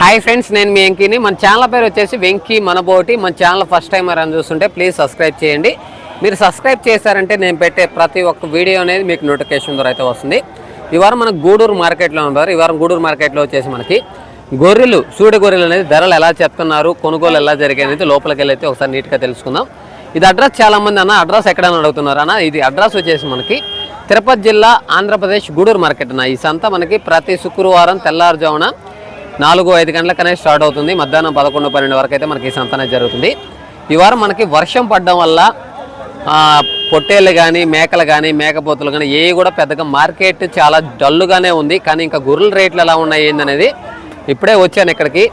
Hi friends నేను మీ వెంకీని. మన channel పేరు వచ్చేసి వెంకీ మనబోటి. మన ఛానల్ ఫస్ట్ టైం అని చూస్తుంటే ప్లీజ్ సబ్స్క్రైబ్ చేయండి. మీరు సబ్స్క్రైబ్ చేశారంటే నేను పెట్టే ప్రతి ఒక్క వీడియో అనేది మీకు నోటిఫికేషన్ ద్వారా అయితే వస్తుంది. ఈ వారం మనకు గూడూరు మార్కెట్లో ఉన్నారు. ఈ వారం గూడూరు మార్కెట్లో వచ్చేసి మనకి గొర్రెలు సూడి గొర్రెలు అనేది ధరలు ఎలా చెప్తున్నారు కొనుగోలు ఎలా జరిగాయనేది లోపలికి వెళ్ళి అయితే ఒకసారి నీట్గా తెలుసుకుందాం. ఇది అడ్రస్ చాలామంది అన్న అడ్రస్ ఎక్కడైనా అడుగుతున్నారు అన్న ఇది అడ్రస్ వచ్చేసి మనకి తిరుపతి జిల్లా ఆంధ్రప్రదేశ్ గూడూరు మార్కెట్ అన్న. ఈ సంత మనకి ప్రతి శుక్రవారం తెల్లారుజామున నాలుగు ఐదు గంటలకనే స్టార్ట్ అవుతుంది. మధ్యాహ్నం పదకొండు పన్నెండు వరకు అయితే మనకి ఈ సంత అనేది జరుగుతుంది. ఈ వారం మనకి వర్షం పడడం వల్ల పొట్టేళ్ళు కానీ మేకలు కానీ మేకపోతులు కానీ ఏవి కూడా పెద్దగా మార్కెట్ చాలా డల్లుగానే ఉంది. కానీ ఇంకా గొర్రెల రేట్లు ఎలా ఉన్నాయి ఏందనేది ఇప్పుడే వచ్చాను ఇక్కడికి.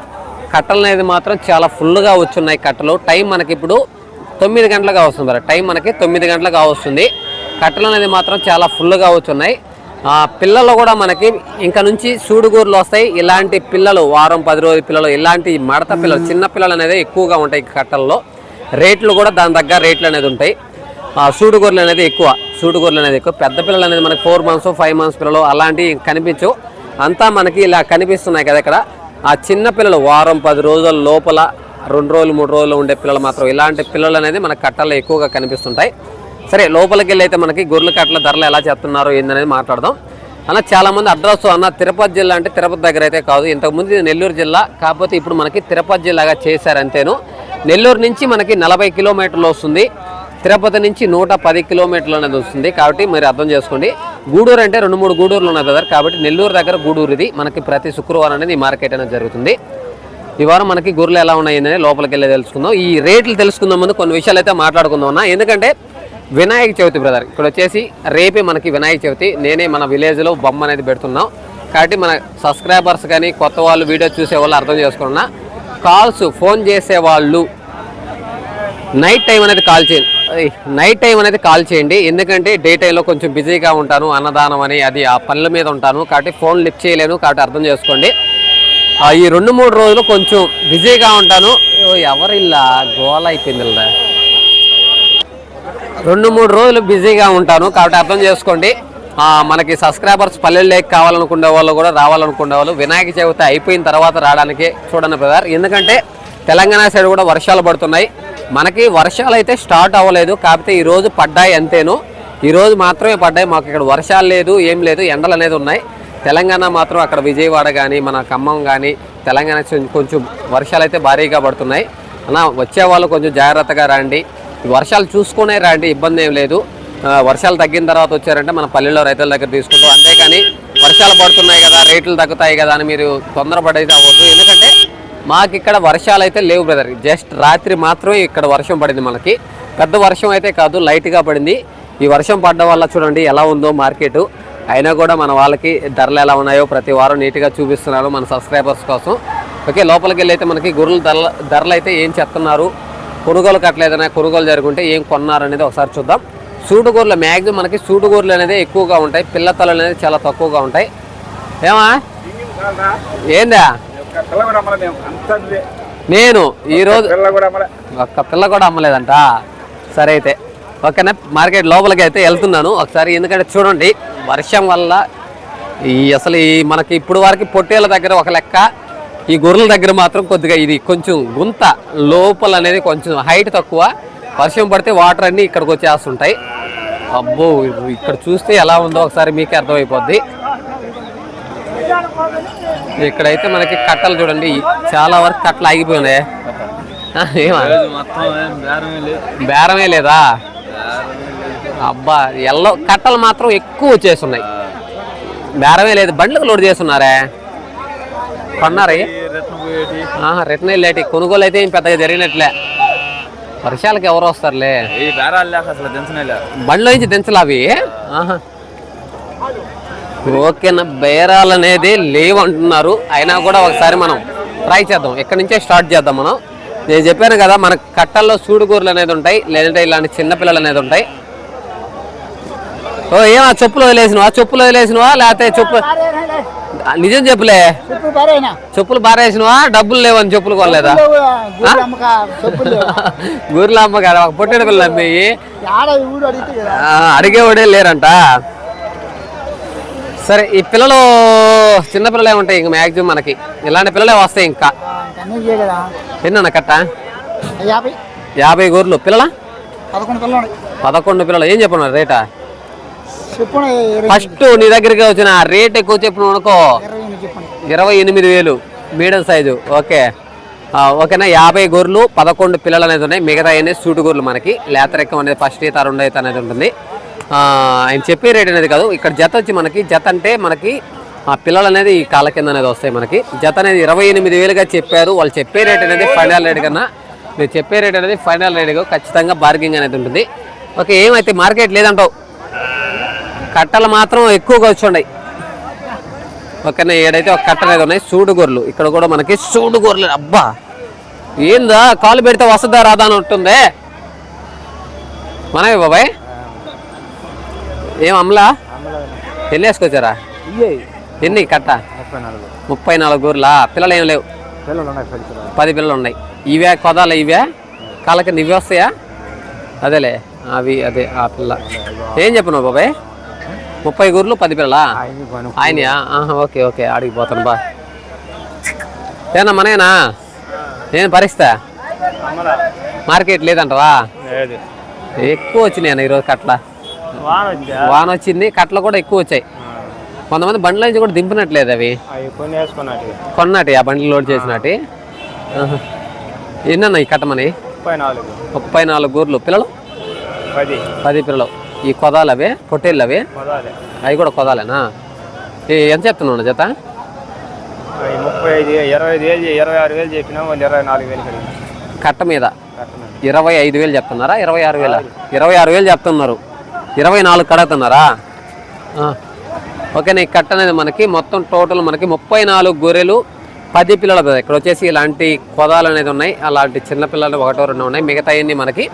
కట్టలు అనేది మాత్రం చాలా ఫుల్గా వచ్చున్నాయి కట్టలు. టైం మనకి ఇప్పుడు తొమ్మిది గంటలుగా వస్తుంది. టైం మనకి తొమ్మిది గంటలుగా వస్తుంది. కట్టలు అనేది మాత్రం చాలా ఫుల్గా వచ్చున్నాయి. పిల్లలు కూడా మనకి ఇంకా నుంచి సూడుగూరులు వస్తాయి. ఇలాంటి పిల్లలు వారం పది రోజుల పిల్లలు ఇలాంటి మడత పిల్లలు చిన్న పిల్లలు అనేది ఎక్కువగా ఉంటాయి కట్టల్లో. రేట్లు కూడా దాని దగ్గర రేట్లు అనేది ఉంటాయి. ఆ, సూడుగొర్రెలు అనేది ఎక్కువ సూడుగొర్రెలు అనేది ఎక్కువ. పెద్ద పిల్లలు అనేది మనకి ఫోర్ మంత్స్ ఫైవ్ మంత్స్ పిల్లలు అలాంటివి కనిపించవు. అంతా మనకి ఇలా కనిపిస్తున్నాయి కదా ఇక్కడ. ఆ చిన్న పిల్లలు వారం పది రోజుల లోపల రెండు రోజులు మూడు రోజులు ఉండే పిల్లలు మాత్రం ఇలాంటి పిల్లలు అనేది మన కట్టల్లో ఎక్కువగా కనిపిస్తుంటాయి. సరే లోపలికి వెళ్ళి అయితే మనకి గొర్రెల కట్ల ధరలు ఎలా చెప్తున్నారు ఏందనేది మాట్లాడదాం. అన్న చాలా మంది అడ్రస్ అన్న తిరుపతి జిల్లా అంటే తిరుపతి దగ్గర అయితే కాదు. ఇంతకుముందు ఇది నెల్లూరు జిల్లా కాకపోతే ఇప్పుడు మనకి తిరుపతి జిల్లాగా చేశారు అంతేను. నెల్లూరు నుంచి మనకి నలభై కిలోమీటర్లు వస్తుంది. తిరుపతి నుంచి నూట పది కిలోమీటర్లు అనేది వస్తుంది. కాబట్టి మీరు అర్థం చేసుకోండి. గూడూరు అంటే రెండు మూడు గూడూరులు ఉన్నాయి కదా కాబట్టి నెల్లూరు దగ్గర గూడూరు ఇది. మనకి ప్రతి శుక్రవారం అనేది మార్కెట్ అనేది జరుగుతుంది. ఈ వారం మనకి గొర్రెలు ఎలా ఉన్నాయి అనేది లోపలికి వెళ్ళి తెలుసుకుందాం. ఈ రేట్లు తెలుసుకుందాం ముందు కొన్ని విషయాలు అయితే మాట్లాడుకుందాం అన్న. ఎందుకంటే వినాయక చవితి బ్రదర్ ఇక్కడ వచ్చేసి రేపే మనకి వినాయక చవితి. నేనే మన విలేజ్లో బొమ్మ అనేది పెడుతున్నాం. కాబట్టి మన సబ్స్క్రైబర్స్ కానీ కొత్త వాళ్ళు వీడియో చూసే వాళ్ళు అర్థం చేసుకున్నా. కాల్స్ ఫోన్ చేసే వాళ్ళు నైట్ టైం అనేది కాల్ చేయండి నైట్ టైం అనేది కాల్ చేయండి. ఎందుకంటే డే టైంలో కొంచెం బిజీగా ఉంటాను అన్నదానం అని అది ఆ పనుల మీద ఉంటాను. కాబట్టి ఫోన్ లిఫ్ట్ చేయలేను కాబట్టి అర్థం చేసుకోండి. ఆ, ఈ రెండు మూడు రోజులు కొంచెం బిజీగా ఉంటాను. ఓ, ఎవరిల్లా? గోల అయిపోయింది రెండు మూడు రోజులు బిజీగా ఉంటాను. కాబట్టి అర్థం చేసుకోండి. మనకి సబ్స్క్రైబర్స్ పల్లెలు లేక కావాలనుకునే వాళ్ళు కూడా రావాలనుకునే వాళ్ళు. వినాయక చవితి అయిపోయిన తర్వాత రావడానికి చూడండి బ్రదర్. ఎందుకంటే తెలంగాణ సైడ్ కూడా వర్షాలు పడుతున్నాయి. మనకి వర్షాలు అయితే స్టార్ట్ అవ్వలేదు. కాకపోతే ఈరోజు పడ్డాయి అంతేను. ఈరోజు మాత్రమే పడ్డాయి. మాకు ఇక్కడ వర్షాలు లేదు ఏం లేదు ఎండలు అనేది ఉన్నాయి. తెలంగాణ మాత్రం అక్కడ విజయవాడ కానీ మన ఖమ్మం కానీ తెలంగాణ కొంచెం- కొంచెం వర్షాలు అయితే భారీగా పడుతున్నాయి. అలా వచ్చే వాళ్ళు కొంచెం జాగ్రత్తగా రండి. వర్షాలు చూసుకునే రండి ఇబ్బంది ఏం లేదు. వర్షాలు తగ్గిన తర్వాత వచ్చారంటే మన పల్లెల్లో రైతుల దగ్గర తీసుకుంటాం. అంతేకాని వర్షాలు పడుతున్నాయి కదా రేట్లు తగ్గుతాయి కదా అని మీరు తొందరపడైతే అవ్వద్దు. ఎందుకంటే మాకు ఇక్కడ వర్షాలు అయితే లేవు బ్రదర్. జస్ట్ రాత్రి మాత్రమే ఇక్కడ వర్షం పడింది మనకి. పెద్ద వర్షం అయితే కాదు లైట్గా పడింది. ఈ వర్షం పడడం వల్ల చూడండి ఎలా ఉందో మార్కెట్. అయినా కూడా మన వాళ్ళకి ధరలు ఎలా ఉన్నాయో ప్రతి వారం నీట్గా చూపిస్తున్నారు మన సబ్స్క్రైబర్స్ కోసం. ఓకే లోపలికి వెళ్ళి అయితే మనకి గొర్రెల ధరలు ధరలు అయితే ఏం చెప్తున్నారు? కొనుగోలు కట్టలేదనే కొనుగోలు జరుగుంటే ఏం కొన్నారనేది ఒకసారి చూద్దాం. సూటుగూరలు మ్యాక్సిమం మనకి సూటుగూరలు అనేది ఎక్కువగా ఉంటాయి. పిల్లతలు అనేది చాలా తక్కువగా ఉంటాయి. ఏమా? ఏందా? నేను ఈరోజు కూడా ఒక్క పిల్ల కూడా అమ్మలేదంట. సరే అయితే. ఓకేనా? మార్కెట్ లోపలికి అయితే వెళ్తున్నాను. ఒకసారి ఎందుకంటే చూడండి వర్షం వల్ల ఈ అసలు ఈ మనకి ఇప్పుడు వరకు పొట్టేళ్ళ దగ్గర ఒక లెక్క ఈ గొర్రెల దగ్గర మాత్రం కొద్దిగా ఇది కొంచెం గుంత లోపల అనేది కొంచెం హైట్ తక్కువ. వర్షం పడితే వాటర్ అన్నీ ఇక్కడికి వచ్చేస్తుంటాయి. అబ్బో ఇక్కడ చూస్తే ఎలా ఉందో ఒకసారి మీకే అర్థమైపోద్ది. ఇక్కడైతే మనకి కట్టలు చూడండి చాలా వరకు కట్టలు ఆగిపోయినాయి. బేరమే లేదా? అబ్బా ఎల్లో కట్టలు మాత్రం ఎక్కువ వచ్చేస్తున్నాయి. బేరమే లేదు. బండ్లకు లోడ్ చేస్తున్నారే? కొన్నారే రిటర్న్ లేటి కొనుగోలు అయితే పెద్దగా జరిగినట్లే. వర్షాలకు ఎవరు వస్తారులే. బండ్లో నుంచి దించలు అవి? ఆహా. ఓకేనా బేరాలు అనేది లేవు అంటున్నారు అయినా కూడా ఒకసారి మనం ట్రై చేద్దాం. ఎక్కడి నుంచే స్టార్ట్ చేద్దాం మనం? నేను చెప్పాను కదా మన కట్టల్లో సూడుగూరలు అనేది ఉంటాయి. లేదంటే ఇలాంటి చిన్నపిల్లలు అనేది ఉంటాయి. ఓ ఏమా చెప్పులు వదిలేసినవా? చెప్పులు వదిలేసినవా? లేకపోతే చెప్పు నిజం చెప్పులే. చెప్పులు బారేసినవా డబ్బులు లేవని చెప్పులు కొనలేదా. గూర్ల అమ్మ కదా ఒక పొట్టెడు పిల్ల అమ్మేయి అడిగేవాడే లేరంట. సరే ఈ పిల్లలు చిన్న పిల్లలే ఉంటాయి ఇంక మ్యాక్సిమం మనకి? ఇలాంటి పిల్లలే వస్తాయి ఇంకా. ఎన్న కట్ట? యాభై. యాభై గోర్లు. పిల్లల? పదకొండు పిల్లలు పిల్లలు. ఏం చెప్పన్నారు రేటా? ఫస్ట్ నీ దగ్గరికి వచ్చిన రేట్ ఎక్కువ చెప్పిన అనుకో. ఇరవై ఎనిమిది వేలు మీడియం సైజు ఓకే. ఓకేనా? యాభై గొర్రెలు పదకొండు పిల్లలు అనేది ఉన్నాయి. మిగతా అనేది సూటు గొర్రెలు మనకి. లేతరెక్కం అనేది ఫస్ట్ ఈత రెండో ఈత అనేది ఉంటుంది. ఆయన చెప్పే రేట్ అనేది కాదు. ఇక్కడ జత వచ్చి మనకి జత అంటే మనకి ఆ పిల్లలు అనేది ఈ కాళ్ళ కింద అనేది వస్తాయి మనకి. జత అనేది ఇరవై ఎనిమిది వేలుగా చెప్పారు. వాళ్ళు చెప్పే రేట్ అనేది ఫైనల్ రేట్ కన్నా మీరు చెప్పే రేట్ అనేది ఫైనల్ రేట్ ఖచ్చితంగా బార్గింగ్ అనేది ఉంటుంది. ఓకే ఏమైతే మార్కెట్ లేదంటావు? కట్టలు మాత్రం ఎక్కువగా వచ్చి ఉన్నాయి. ఓకేనా ఏడైతే ఒక కట్ట అనేది ఉన్నాయి. సూడు గొర్రెలు ఇక్కడ కూడా మనకి సూడు గొర్రెలు అబ్బా! ఏందా కాలు పెడితే వస్తుందా రాదా అని ఉంటుందే మనమే బాబాయ్? ఏం అమలా? ఎన్ని వేసుకొచ్చారా? ఎన్ని కట్ట? ముప్పై నాలుగు. గొర్రెలా? పిల్లలు ఏం లేవు. పది పిల్లలు. ఉన్నాయి. ఇవే కొదాల ఇవే? కాళ్ళ కింద ఇవి వస్తాయా? అదేలే. అవి అదే ఆ పిల్ల. ఏం చెప్పినావు బాబాయ్? ముప్పై గొర్రెలు పది పిల్లలా? ఆయనయా? ఆహా, ఓకే ఓకే. ఆడికి పోతాను బా. ఏనా మనేనా నేను పరిస్థితి? మార్కెట్ లేదంటవా? లేదు. ఎక్కువ వచ్చినాయి అన్న ఈరోజు కట్ల. వాన వచ్చా వాన వచ్చింది కట్టలు కూడా ఎక్కువ వచ్చాయి. కొంతమంది బండ్ల నుంచి కూడా దింపినట్లేదు అవి. కొన్నటి ఆ బండ్లు లోడ్ చేసినట్టు. ఆహా. ఎన్నన్నా ఈ కట్టమని ముప్పై నాలుగు. ముప్పై నాలుగు గూర్లు పిల్లలు? పది. పది పిల్లలు. ఈ కొదాలు అవి పొట్టేళ్ళు అవి అవి కూడా కొదాలేనా? ఈ ఎంత చెప్తున్నావు జత? ముప్పై ఐదు ఇరవై ఐదు వేలు ఇరవై ఆరు వేలు చెప్పినా వాళ్ళు ఇరవై నాలుగు వేలు కట్ట మీద? ఇరవై ఐదు వేలు చెప్తున్నారా? ఇరవై ఆరు వేల? ఇరవై ఆరు వేలు చెప్తున్నారు. ఇరవై నాలుగు కడుగుతున్నారా. ఓకే నీ కట్ట అనేది మనకి మొత్తం టోటల్ మనకి ముప్పై నాలుగు గొర్రెలు పది పిల్లలు కదా ఇక్కడ వచ్చేసి ఇలాంటి కొదాలు అనేది ఉన్నాయి. అలాంటి చిన్న పిల్లలు ఒకటో రెండు ఉన్నాయి. మిగతా అన్ని మనకి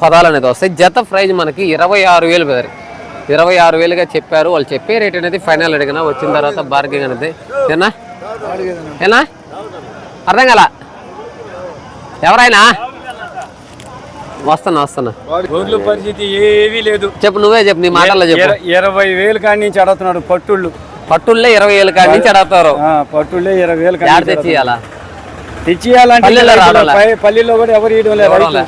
కొదాలు అనేది వస్తాయి. జత ప్రైజ్ మనకి ఇరవై ఆరు వేలు బెదరి. ఇరవై ఆరు వేలుగా చెప్పారు. వాళ్ళు చెప్పే రేట్ అనేది ఫైనల్ అడిగిన వచ్చిన తర్వాత బార్గింగ్ అనేది. ఏనా? ఏనా? అర్థం కాల? ఎవరైనా? వస్తున్నా వస్తున్నా. పరిస్థితి ఏమీ లేదు. చెప్పు నువ్వే చెప్పు నీ మాటల్లో చెప్పు. ఇర- ఇరవై వేలు కాడి నుంచి అడుగుతున్నాడు పట్టుళ్ళు. పట్టుల్లే ఇరవై ఏళ్ళ కాడి నుంచి అడుగుతారు. ఆ, పట్టుళ్ళే ఇరవై వేలు కాడి యాడ నుంచి తెచ్చి ఇయ్యాలా? తెచ్చియాలంటే పల్లెల్లో కూడా ఎవరు ఇవ్వడం లేదు.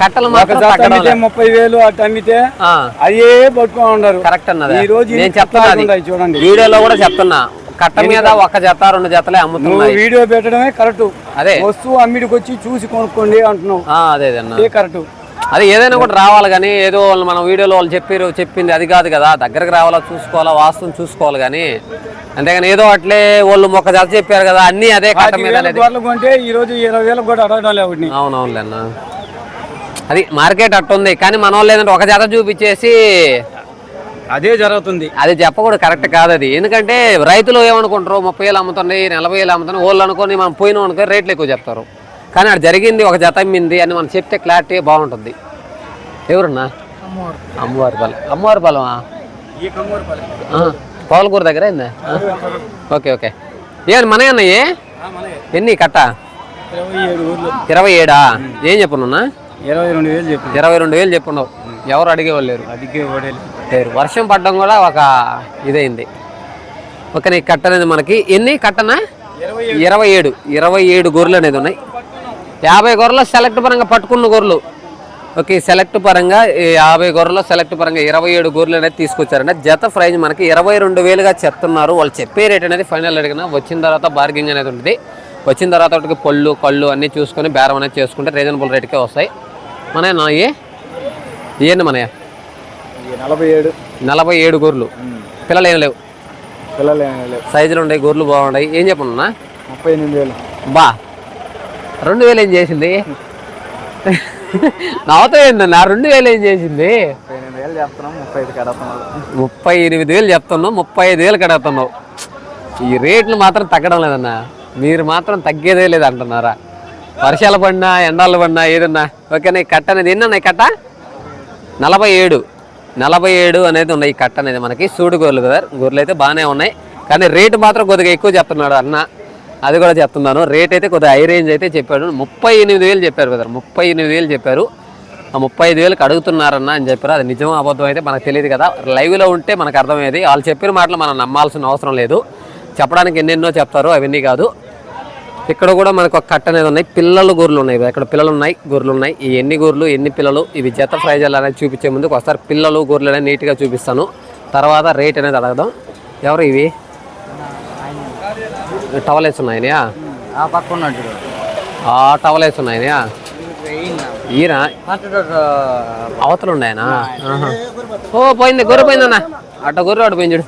కట్టలు అమ్మితే. ముప్పై వేలు అటు అమ్మితే ఆ, అయ్యే పట్టుకొని ఉన్నారు కరెక్ట్ అన్నది. ఈ రోజు నేను చెప్తున్నా అది. చూడండి. వీడియోలో కూడా చెప్తున్నా. కట్ట మీద ఒక జత రెండు జతలే నువ్వు అమ్ముతున్నాయి వీడియో పెట్టడమే కరెక్ట్. అదే. వస్తువు అమ్మిడికి వచ్చి చూసి కొనుక్కోండి అంటున్నావు. అదే అదే అదే కరెక్ట్. అది ఏదైనా కూడా రావాలి కానీ ఏదో వాళ్ళు మనం వీడియోలో వాళ్ళు చెప్పారు చెప్పింది అది కాదు కదా. దగ్గరకు రావాలా చూసుకోవాలా వాస్తవం చూసుకోవాలి కానీ. అంతేగాని ఏదో అట్లే వాళ్ళు ఒక జత చెప్పారు కదా అన్నీ అదే కట్ట మీద కొంటే ఈ రోజు ఇరవై వేలకు కూడా అడగడం అది మార్కెట్ అట్టుంది కానీ మన వాళ్ళు ఏంటంటే ఒక జత చూపించేసి అదే జరుగుతుంది. అది చెప్పకూడదు కరెక్ట్ కాదు అది. ఎందుకంటే రైతులు ఏమనుకుంటారు ముప్పై వేలు అమ్ముతుంది నలభై వేలు అమ్ముతుంది వాళ్ళు అనుకొని మనం పోయినాం అనుకో రేట్లు ఎక్కువ చెప్తారు. కానీ అది జరిగింది ఒక జత అమ్మింది అని మనం చెప్తే క్లారిటీ బాగుంటుంది. ఎవరున్నా? అమ్మవారు. పాలెం అమ్మవారి పాలెమా పవలకూర దగ్గర అయిందా? Okay okay. ఏమని మన అన్నయ్యే ఎన్ని కట్ట? ఇరవై ఏడు ఏం చెప్పున్నా ఇరవై రెండు వేలు చెప్పి ఇరవై రెండు వేలు చెప్పున్నావు. ఎవరు అడిగేవాళ్ళు లేరు? లేరు. వర్షం పడడం కూడా ఒక ఇదైంది. ఓకే నీ కట్ట అనేది మనకి ఎన్ని కట్టనా? ఇరవై ఏడు. ఇరవై ఏడు గొర్రెలు అనేది ఉన్నాయి. యాభై గొర్రెలు సెలెక్ట్ పరంగా పట్టుకున్న గొర్రెలు. ఓకే సెలెక్ట్ పరంగా ఈ యాభై గొర్రెలు సెలెక్ట్ పరంగా ఇరవై ఏడు గొర్రెలు అనేది తీసుకొచ్చారంటే జత ప్రైజ్ మనకి ఇరవై రెండు వేలుగా చెప్తున్నారు. వాళ్ళు చెప్పే రేట్ అనేది ఫైనల్ అడిగిన వచ్చిన తర్వాత బార్గింగ్ అనేది ఉంటుంది. వచ్చిన తర్వాత వాటికి పళ్ళు కళ్ళు అన్నీ చూసుకొని బేరం అనేది చేసుకుంటే రీజనబుల్ రేట్కే వస్తాయి. మన నా ఏ? ఏంది మనయ్య నలభై ఏడు. నలభై ఏడు గొర్రెలు. పిల్లలు ఏం లేవు. పిల్లలు ఏమీ లేవు. సైజులు ఉన్నాయి గొర్రెలు బాగున్నాయి. ఏం చెప్పనున్నా ముప్పై ఎనిమిది వేలు. బా రెండు వేలు ఏం చేసింది? నాతో ఏందన్నా? రెండు వేలు ఏం చేసింది? ముప్పై ఎనిమిది వేలు చెప్తున్నావు ముప్పై ఐదు వేలు కడుగుతున్నావు ఈ రేట్లు మాత్రం తగ్గడం లేదన్నా. మీరు మాత్రం తగ్గేదే లేదు అంటున్నారా? వర్షాలు పడినా ఎండాలు పడినా ఏదన్నా. ఓకేనా ఈ కట్ట అనేది ఎన్ని కట్ట? నలభై ఏడు. నలభై ఏడు అనేది ఉన్నాయి ఈ కట్ట అనేది మనకి. సూడు గొర్రెలు కదా గొర్రెలు అయితే బాగానే ఉన్నాయి. కానీ రేటు మాత్రం కొద్దిగా ఎక్కువ చెప్తున్నాడు అన్న. అది కూడా చెప్తున్నాను. రేట్ అయితే కొద్దిగా హై రేంజ్ అయితే చెప్పాడు. ముప్పై ఎనిమిది వేలు చెప్పారు కదా ముప్పై ఎనిమిది వేలు చెప్పారు. ఆ ముప్పై ఐదు వేలకు అడుగుతున్నారన్న అని చెప్పారు. అది నిజం అబద్ధం అయితే మనకు తెలియదు కదా. లైవ్లో ఉంటే మనకు అర్థమయ్యేది. వాళ్ళు చెప్పిన మాటలు మనం నమ్మాల్సిన అవసరం లేదు. చెప్పడానికి ఎన్నెన్నో చెప్తారు అవన్నీ కాదు. ఇక్కడ కూడా మనకు ఒక కట్ట అనేది ఉన్నాయి. పిల్లలు గొర్రెలు ఉన్నాయి ఇక్కడ పిల్లలు ఉన్నాయి గొర్రెలు ఉన్నాయి. ఈ ఎన్ని గొర్రెలు ఎన్ని పిల్లలు ఇవి జత ప్రైజాలు అనేది చూపించే ముందుకు ఒకసారి పిల్లలు గొర్రెలు అనేది నీట్గా చూపిస్తాను. తర్వాత రేట్ అనేది అడగదాం. ఎవరు ఇవి? టవలేస్ ఉన్నాయా ఆ పక్క ఉన్నాడు ఆ టవలేస్ ఉన్నాయా ఈయన? అవతలు ఉన్నాయనా. ఓ పోయింది గొర్రె పోయిందన్న. అట్ట గొర్రె అటు పోయింది చూడు.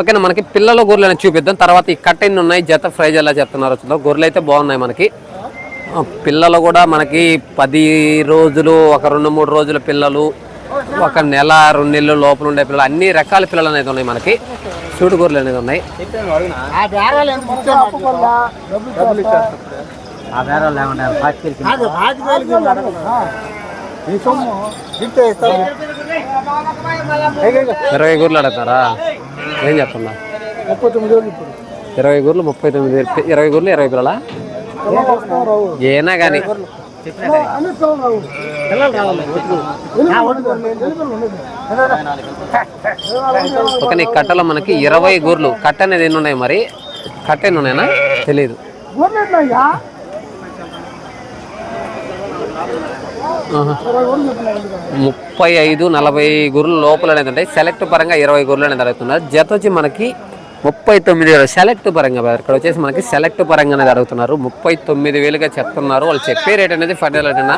ఓకేనా మనకి పిల్లల గొర్రెలు చూపిద్దాం. తర్వాత ఈ కట్ ఎన్ని ఉన్నాయి? జత ప్రైజ్ ఎలా చెప్తున్నారు చూద్దాం. గొర్రెలు అయితే బాగున్నాయి మనకి. పిల్లలు కూడా మనకి పది రోజులు ఒక రెండు మూడు రోజుల పిల్లలు ఒక నెల రెండు నెలలు లోపల ఉండే పిల్లలు అన్ని రకాల పిల్లలు అనేది ఉన్నాయి మనకి. చూడు గొర్రెలు అనేది ఉన్నాయి ఆ బేరాలు ఎంత ఇచ్చారు? డబ్బులు ఇచ్చేస్తారు. ఆ బేరాలు లేకుండా పాతికేలకి నాకు పాతికేలకి ఇవ్వాలి అడగదు. ఈ సొమ్ము ఇస్తే ఇస్తాను ఇరవై గొర్రెలు అడుగుతారా ఏం చెప్తున్నా ముప్పై తొమ్మిది వేలు ఇప్పుడు ఇరవై గొర్రెలు ముప్పై తొమ్మిది వేలు. ఇరవై గొర్రెలు ఇరవై పిల్లలా రావు. ఏనా కానీ నీ కట్టలో మనకి ఇరవై గొర్రెలు కట్ట అనేది ఎన్ని ఉన్నాయి మరి? కట్ట ఎన్ని ఉన్నాయనా తెలియదు. ముప్పై ఐదు నలభై గొర్రెలు లోపల అనేది ఉంటాయి. సెలెక్ట్ పరంగా ఇరవై గొర్రెలు అనేది అడుగుతున్నారు జత వచ్చి మనకి ముప్పై తొమ్మిది వేలు. సెలెక్ట్ పరంగా ఇక్కడ వచ్చేసి మనకి సెలెక్ట్ పరంగానే అడుగుతున్నారు. ముప్పై తొమ్మిది వేలుగా చెప్తున్నారు. వాళ్ళు చెప్పే రేట్ అనేది ఫైనల్ రేట్ అన్న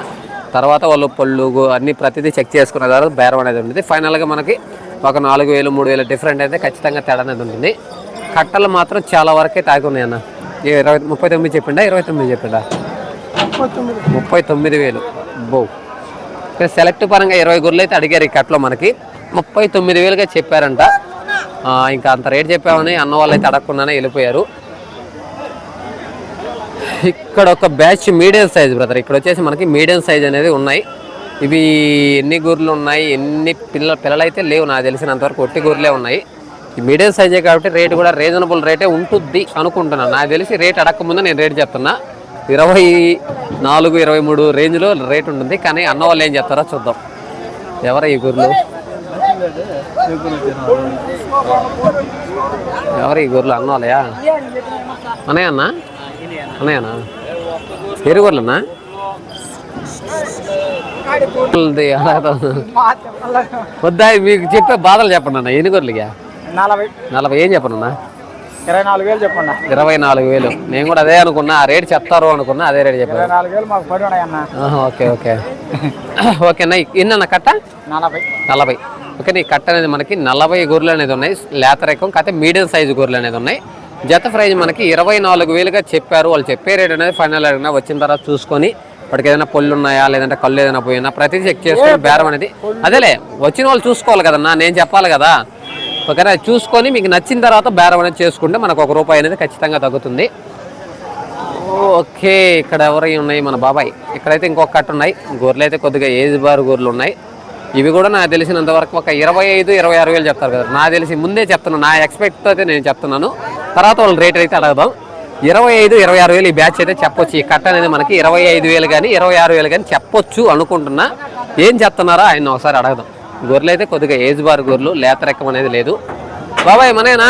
తర్వాత వాళ్ళు పళ్ళు అన్ని ప్రతిదీ చెక్ చేసుకున్న తర్వాత బేరం అనేది ఉంటుంది. ఫైనల్గా మనకి ఒక నాలుగు వేలు మూడు వేలు డిఫరెంట్ అయితే ఖచ్చితంగా తేడా అనేది ఉంటుంది. కట్టలు మాత్రం చాలా వరకే తాగి ఉన్నాయి అన్న. ఈ ఇరవై ముప్పై తొమ్మిది చెప్పిండా? ఇరవై తొమ్మిది చెప్పిండా? ముప్పై తొమ్మిది వేలు. బో. ఇక్కడ సెలెక్ట్ పరంగా ఇరవై గొర్రెలు అయితే అడిగారు ఈ కట్టలో మనకి. ముప్పై తొమ్మిది వేలుగా చెప్పారంట. ఇంకా అంత రేట్ చెప్పామని అన్న వాళ్ళు అయితే అడగకుండానే వెళ్ళిపోయారు. ఇక్కడ ఒక బ్యాచ్ మీడియం సైజ్ బ్రదర్ ఇక్కడ వచ్చేసి మనకి మీడియం సైజ్ అనేది ఉన్నాయి. ఇవి ఎన్ని గొర్రెలు ఉన్నాయి ఎన్ని పిల్ల పిల్లలైతే లేవు నాకు తెలిసినంతవరకు ఒట్టి గూర్లే ఉన్నాయి. ఈ మీడియం సైజే కాబట్టి రేట్ కూడా రీజనబుల్ రేటే ఉంటుంది అనుకుంటున్నాను నాకు తెలిసి రేట్ అడగకముందు నేను రేట్ చెప్తున్నా. ఇరవై నాలుగు ఇరవై మూడు రేంజ్లో రేట్ ఉంటుంది. కానీ అన్న వాళ్ళు ఏం చెప్తారో చూద్దాం. ఎవరు ఈ గొర్రెలు? ఎవరు ఈ గొర్రెలు అన్న వాళ్ళయా? అన్నయ్య అన్న? అన్నయ్యనా ఎరు గొర్రెలన్నా వద్దా మీకు చెప్పే బాధలు చెప్పండి అన్న. ఎన్ని గొర్రెలుగా? నలభై. నలభై. ఏం చెప్పను అన్న? ఇరవై నాలుగు వేలు చెప్పండి ఇరవై నాలుగు వేలు. నేను కూడా అదే అనుకున్నా ఆ రేట్ చెప్తారు అనుకున్నా అదే రేట్ చెప్పాను ఇరవై నాలుగు వేలు మాకు పడి ఉన్నాయన్న. ఆహా, ఓకే ఓకే. ఓకేనా ఎన్నన్న కట్ట? నలభై. నలభై. ఓకే నీ కట్ట అనేది మనకి నలభై గొర్రెలు అనేది ఉన్నాయి లేత రకం కాకపోతే మీడియం సైజు గొర్రెలు అనేది ఉన్నాయి. జత ప్రైజ్ మనకి ఇరవై నాలుగు వేలుగా చెప్పారు వాళ్ళు చెప్పే రేట్ అనేది ఫైనల్ అడిగినా వచ్చిన తర్వాత చూసుకొని వాటికి ఏదైనా పళ్ళు ఉన్నాయా లేదంటే కళ్ళు ఏదైనా పోయినా ప్రతిదీ చెక్ చేసుకొని బేరం అనేది. అదేలే వచ్చిన వాళ్ళు చూసుకోవాలి కదన్నా నేను చెప్పాలి కదా. ఓకేనా చూసుకొని మీకు నచ్చిన తర్వాత బేరం అనేది చేసుకుంటే మనకు ఒక రూపాయి అనేది ఖచ్చితంగా తగ్గుతుంది. ఓకే ఇక్కడ ఎవరై ఉన్నాయి? మన బాబాయ్. ఇక్కడైతే ఇంకొక కట్ట ఉన్నాయి. గొర్రెలు అయితే కొద్దిగా ఏజ్ బార్ గొర్రెలు ఉన్నాయి. ఇవి కూడా నాకు తెలిసినంత వరకు ఒక ఇరవై ఐదు ఇరవై ఆరు వేలు చెప్తారు కదా. నాకు తెలిసి ముందే చెప్తున్నాను. నా ఎక్స్పెక్ట్ అయితే నేను చెప్తున్నాను. తర్వాత వాళ్ళ రేట్ అయితే అడగదాం. ఇరవై ఐదు ఇరవై ఆరు వేలు ఈ బ్యాచ్ అయితే చెప్పొచ్చు. ఈ కట్ట అనేది మనకి ఇరవై ఐదు వేలు కానీ ఇరవై ఆరు వేలు కానీ చెప్పొచ్చు అనుకుంటున్నా. ఏం చెప్తున్నారో ఆయన ఒకసారి అడగదాం. గొర్రెలు అయితే కొద్దిగా ఏజ్ బార్ గొర్రెలు లేత రకం అనేది లేదు. బాబాయ్ మనేనా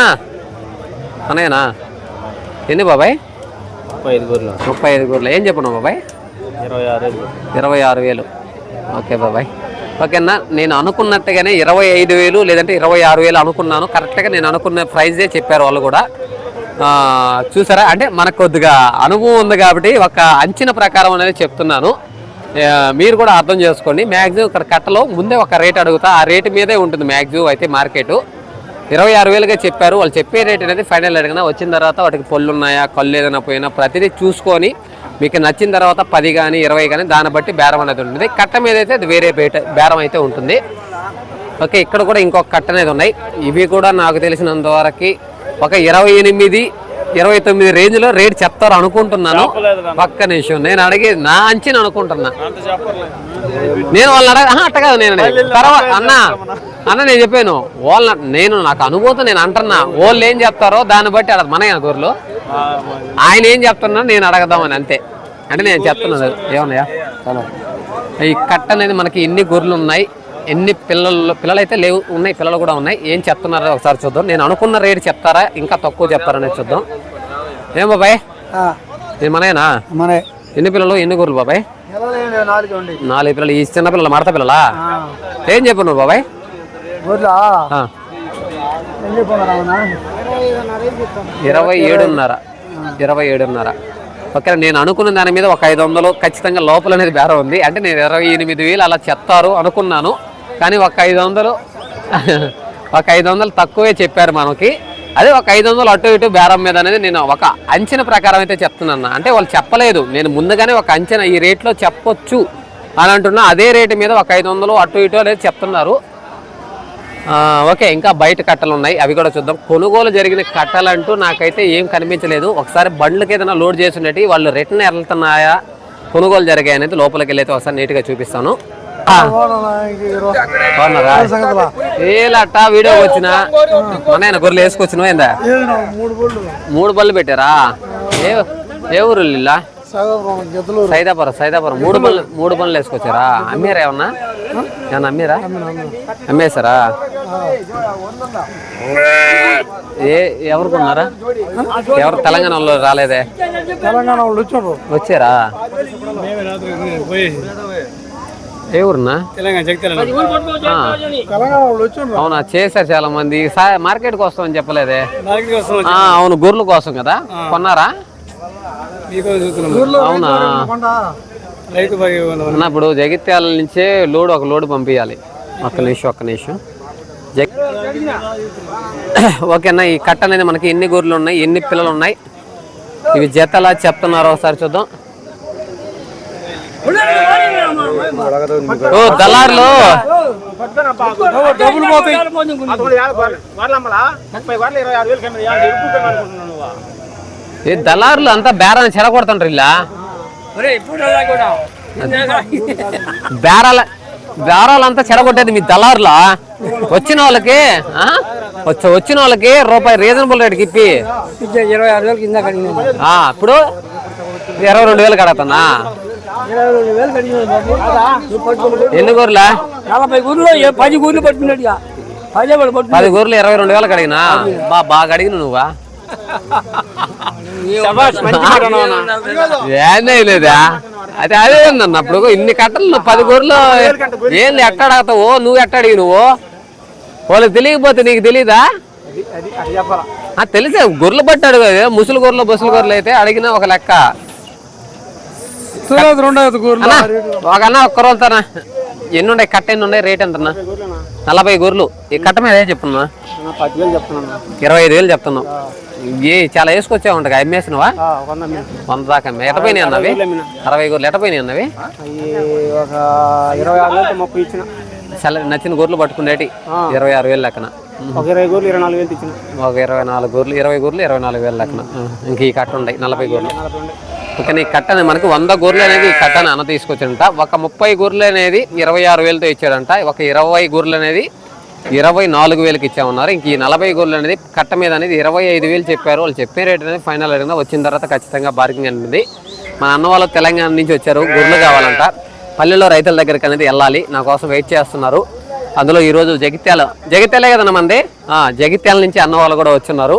మనేనా ఎన్ని బాబాయ్? ముప్పై ఐదు గొర్రెలు. ముప్పై ఐదు గొర్రెలు. ఏం చెప్పను బాబాయ్? ఇరవై ఆరు వేలు. ఇరవై ఆరు వేలు. ఓకే బాబాయ్. ఓకేనా? నేను అనుకున్నట్టుగానే ఇరవై ఐదు వేలు లేదంటే ఇరవై ఆరు వేలు అనుకున్నాను. కరెక్ట్గా నేను అనుకున్న ప్రైజే చెప్పారు వాళ్ళు కూడా. చూసారా? అంటే మనకు కొద్దిగా అనుభవం ఉంది కాబట్టి ఒక అంచిన ప్రకారం అనేది చెప్తున్నాను. మీరు కూడా అర్థం చేసుకోండి. మ్యాక్సిమం ఇక్కడ కట్టలో ముందే ఒక రేట్ అడుగుతా. ఆ రేటు మీదే ఉంటుంది మ్యాక్సిమం అయితే మార్కెట్ ఇరవై ఆరు వేలుగా చెప్పారు. వాళ్ళు చెప్పే రేట్ అనేది ఫైనల్ అడిగినా వచ్చిన తర్వాత వాటికి పళ్ళు ఉన్నాయా కళ్ళు ఏదైనా పోయినా ప్రతిదీ చూసుకొని మీకు నచ్చిన తర్వాత పది కానీ ఇరవై కానీ దాన్ని బట్టి బేరం అనేది ఉంటుంది. కట్ట మీద అయితే అది వేరే బేరం అయితే ఉంటుంది. ఓకే ఇక్కడ కూడా ఇంకొక కట్ట అనేది ఉన్నాయి. ఇవి కూడా నాకు తెలిసినంత వరకు ఒక ఇరవై ఎనిమిది ఇరవై తొమ్మిది రేంజ్లో రేట్ చెప్తారు అనుకుంటున్నాను. పక్క నిమిషం నేను అడిగి నా అంచనా అనుకుంటున్నా. నేను వాళ్ళని అడగ అట్ట కాదు నేను. తర్వాత అన్న అన్న నేను చెప్పాను వాళ్ళ నేను నాకు అనుభూతి నేను అంటున్నా వాళ్ళు ఏం చెప్తారో దాన్ని బట్టి అడగదు మన గొర్రెలు ఆయన ఏం చెప్తున్నా నేను అడగదామని అంతే. అంటే నేను చెప్తున్నాను ఏమన్నాయా? ఈ కట్ట అనేది మనకి ఎన్ని గొర్రెలు ఉన్నాయి ఎన్ని పిల్లలు పిల్లలు అయితే లేవు ఉన్నాయి పిల్లలు కూడా ఉన్నాయి. ఏం చెప్తున్నారో ఒకసారి చూద్దాం. నేను అనుకున్న రేటు చెప్తారా ఇంకా తక్కువ చెప్తారనేది చూద్దాం. ఏం బాబాయ్? ఇది మనయేనా? మనే ఎన్ని పిల్లలు ఎన్ని గొర్రెలు బాబాయ్? నాలుగు పిల్లలు. ఈ చిన్న పిల్లలు మడత పిల్లలా? ఏం చెప్పు నువ్వు బాబాయ్? చెప్పన్నారా ఇరవై ఏడున్నర. ఇరవై ఏడున్నర. ఓకే నేను అనుకున్న దాని మీద ఒక ఐదు వందలు ఖచ్చితంగా లోపల అనేది బేరం ఉంది. అంటే నేను ఇరవై ఎనిమిది వేలు అలా చెప్తారు అనుకున్నాను. కానీ ఒక ఐదు వందలు ఒక ఐదు వందలు తక్కువే చెప్పారు మనకి. అదే ఒక ఐదు వందలు అటు ఇటు బేరం మీద అనేది నేను ఒక అంచనా ప్రకారం అయితే చెప్తున్నాను. అంటే వాళ్ళు చెప్పలేదు. నేను ముందుగానే ఒక అంచనా ఈ రేట్లో చెప్పొచ్చు అని అంటున్నా. అదే రేటు మీద ఒక ఐదు వందలు అటు ఇటు అనేది చెప్తున్నారు. ఓకే ఇంకా బయట కట్టలు ఉన్నాయి. అవి కూడా చూద్దాం. కొనుగోలు జరిగిన కట్టలంటూ నాకైతే ఏం కనిపించలేదు. ఒకసారి బండ్లకి ఏదైనా లోడ్ చేసి ఉండేటి వాళ్ళు రిటర్న్ వెళ్తున్నాయా కొనుగోలు జరిగాయి అనేది లోపలికి వెళ్ళైతే ఒకసారి నీట్గా చూపిస్తాను. ఏలట్ట వీడియో వచ్చిన? మన గొర్రెలు వేసుకొచ్చినావు ఏందా? మూడు బోళ్ళు పెట్టారా? ఏ ఊరు సైదాపురం సైదాపురం. మూడు బళ్ళు మూడు బళ్ళు వేసుకొచ్చారా? అమ్మారా ఏమన్నా? ఏమన్నా అమ్మారా అమ్మేశారా? ఏ ఎవరు కొన్నారా ఎవరు తెలంగాణలో రాలేదే? తెలంగాణ వాళ్ళు వచ్చారు. వచ్చారా? ఏ ఊరున్నా తెలంగాణ తెలంగాణ వాళ్ళు అవునా చేశారు చాలా మంది మార్కెట్ కోసం అని చెప్పలేదే? ఆ, అవును గొర్రెల కోసం కదా? కొన్నారా? అవునా రైతు అన్న ఇప్పుడు జగిత్యాల నుంచే లోడ్ ఒక లోడ్ పంపించాలి ఒక్క నిమిషం ఒక్క నిమిషం జగ్ ఓకేనా ఈ కట్ట అనేది మనకి ఎన్ని గొర్రెలు ఉన్నాయి ఎన్ని పిల్లలు ఉన్నాయి ఇవి జతలా చెప్తున్నారు ఒకసారి చూద్దాం ఓ దళారులు డబ్బులు ఈ దళారులు అంతా బేరాన్ని చెడగొడుతుంటారు ఇలా? బేరాల బేరాలంతా చెడగొట్టేది మీ దళారులా? వచ్చిన వాళ్ళకి వచ్చిన వాళ్ళకి రూపాయి రీజనబుల్ రేట్కి ఇప్పి. ఇరవై ఆరు వేలు కింద ఇప్పుడు ఇరవై రెండు వేలు కడతానా? ఎన్ని గొర్రెలా నలభై గుర్లు పది గుర్లు పదే ఇరవై రెండు వేలు కడిగినా? బా బాగా అడిగిన నువ్వా? ఏందే లేదా? అయితే అదే అన్న అప్పుడు ఇన్ని కట్టలు పది గొర్రెలు ఏంది ఎట్ట అడగతావు నువ్వు ఎట్ట అడిగి నువ్వు? వాళ్ళకి తెలియకపోతే నీకు తెలీదా? అది అది తెలిసే గొర్రెలు బట్టి అడుగు ముసలి గొర్రెలు బొసలు గొర్రెలు అయితే అడిగినా ఒక లెక్క. ఒక అన్న ఒక్క రోజుతానా ఎన్ని ఉన్నాయి కట్ట ఎన్ని ఉన్నాయి రేట్ ఎంతన్నా? నలభై గొర్రెలు. ఈ కట్ట మీద ఏం చెప్తున్నా ఇరవై ఐదు వేలు చెప్తున్నావు. ఏ చాలా వేసుకొచ్చా ఉంటాయి అమ్మేసినవా వంద దాకా అమ్మే. ఎటపోయినాయి అన్నవి? అరవై గొర్రెలు ఎటపోయినాయి అన్నవి? అవి ఒక ఇరవై ఆరు ముప్పై ఇచ్చిన. చాలా నచ్చిన గొర్రెలు పట్టుకునేటి ఇరవై ఆరు వేలు లెక్కన. ఒక ఇరవై గోర్లు ఇరవై నాలుగు వేలు ఇచ్చిన ఒక ఇరవై నాలుగు గొర్రెలు ఇరవై గొర్రెలు ఇరవై నాలుగు వేలు లెక్కన. ఇంక ఈ కట్ట ఉన్నాయి నలభై గొర్రెలు. ఓకే ఈ కట్ట మనకి వంద గొర్రెలు అనేది ఈ కట్టని అన్న తీసుకొచ్చాడంట. ఒక ముప్పై గొర్రెలు అనేది ఇరవై ఆరు వేలతో ఇచ్చాడంట. ఒక ఇరవై గొర్రెలు అనేది ఇరవై నాలుగు వేలకు ఇచ్చామన్నారు. ఇంక ఈ నలభై గొర్రెలు అనేది కట్ట మీద అనేది ఇరవై ఐదు వేలు చెప్పారు. వాళ్ళు చెప్పే రేట్ అనేది ఫైనల్ అడిగినా వచ్చిన తర్వాత ఖచ్చితంగా బార్గింగ్ అనేది మా అన్న వాళ్ళు తెలంగాణ నుంచి వచ్చారు. గుర్లు కావాలంట. పల్లెల్లో రైతుల దగ్గరికి అనేది వెళ్ళాలి. నా కోసం వెయిట్ చేస్తున్నారు. అందులో ఈరోజు జగిత్యాల జగిత్యాలే కదన్న మంది? జగిత్యాల నుంచి అన్న వాళ్ళు కూడా వచ్చున్నారు.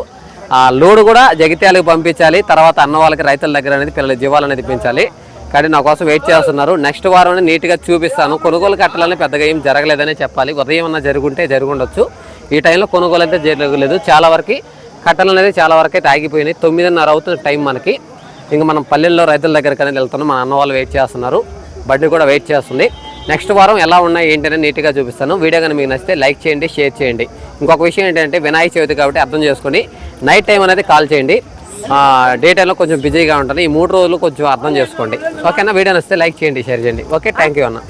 ఆ లోడు కూడా జగిత్యాలకు పంపించాలి. తర్వాత అన్న వాళ్ళకి రైతుల దగ్గర అనేది పిల్లల జీవాలు అనేది పెంచాలి. కానీ నా కోసం వెయిట్ చేస్తున్నారు. నెక్స్ట్ వారం నీట్గా చూపిస్తాను. కొనుగోలు కట్టాలని పెద్దగా ఏం జరగలేదనే చెప్పాలి. ఉదయం అన్న జరుగుంటే జరుగుండొచ్చు. ఈ టైంలో కొనుగోలు అయితే జరగలేదు. చాలా వరకు కట్టలు అనేది చాలా వరకు అయితే ఆగిపోయినాయి. తొమ్మిదిన్నర అవుతుంది టైం మనకి. ఇంకా మనం పల్లెల్లో రైతుల దగ్గరికి అనేది వెళ్తున్నాం. మన అన్న వాళ్ళు వెయిట్ చేస్తున్నారు. బండి కూడా వెయిట్ చేస్తుంది. నెక్స్ట్ వారం ఎలా ఉన్నాయి ఏంటనే నీట్గా చూపిస్తాను. వీడియో కానీ మీకు నచ్చితే లైక్ చేయండి షేర్ చేయండి. ఇంకొక విషయం ఏంటంటే వినాయక చవితి కాబట్టి అర్థం చేసుకొని నైట్ టైం అనేది కాల్ చేయండి. డే టైంలో కొంచెం బిజీగా ఉంటుంది ఈ మూడు రోజులు కొంచెం అర్థం చేసుకోండి. ఓకేనా? వీడియో నచ్చితే లైక్ చేయండి షేర్ చేయండి. ఓకే థ్యాంక్ యూ అన్న.